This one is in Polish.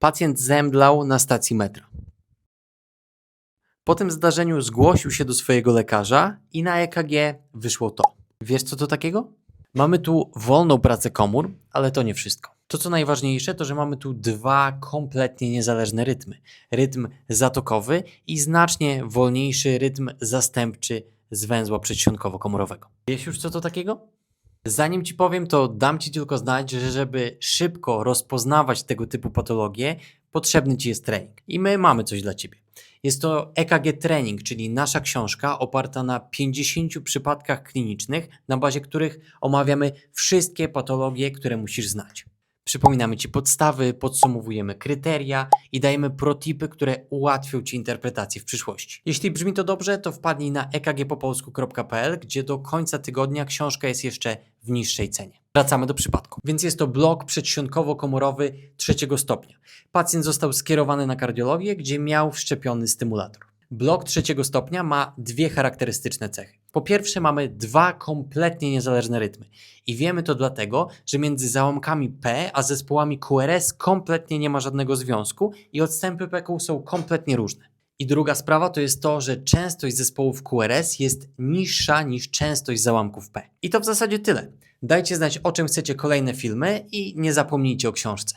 Pacjent zemdlał na stacji metra. Po tym zdarzeniu zgłosił się do swojego lekarza i na EKG wyszło to. Wiesz co to takiego? Mamy tu wolną pracę komór, ale to nie wszystko. To co najważniejsze, to że mamy tu dwa kompletnie niezależne rytmy. Rytm zatokowy i znacznie wolniejszy rytm zastępczy z węzła przedsionkowo-komorowego. Wiesz już co to takiego? Zanim ci powiem, to dam ci tylko znać, że żeby szybko rozpoznawać tego typu patologie, potrzebny ci jest trening. I my mamy coś dla ciebie. Jest to EKG Training, czyli nasza książka oparta na 50 przypadkach klinicznych, na bazie których omawiamy wszystkie patologie, które musisz znać. Przypominamy Ci podstawy, podsumowujemy kryteria i dajemy protipy, które ułatwią Ci interpretację w przyszłości. Jeśli brzmi to dobrze, to wpadnij na ekgpopolsku.pl, gdzie do końca tygodnia książka jest jeszcze w niższej cenie. Wracamy do przypadku. Więc jest to blok przedsionkowo-komorowy trzeciego stopnia. Pacjent został skierowany na kardiologię, gdzie miał wszczepiony stymulator. Blok trzeciego stopnia ma dwie charakterystyczne cechy. Po pierwsze, mamy dwa kompletnie niezależne rytmy. I wiemy to dlatego, że między załamkami P a zespołami QRS kompletnie nie ma żadnego związku i odstępy PQ są kompletnie różne. I druga sprawa to jest to, że częstość zespołów QRS jest niższa niż częstość załamków P. I to w zasadzie tyle. Dajcie znać, o czym chcecie kolejne filmy i nie zapomnijcie o książce.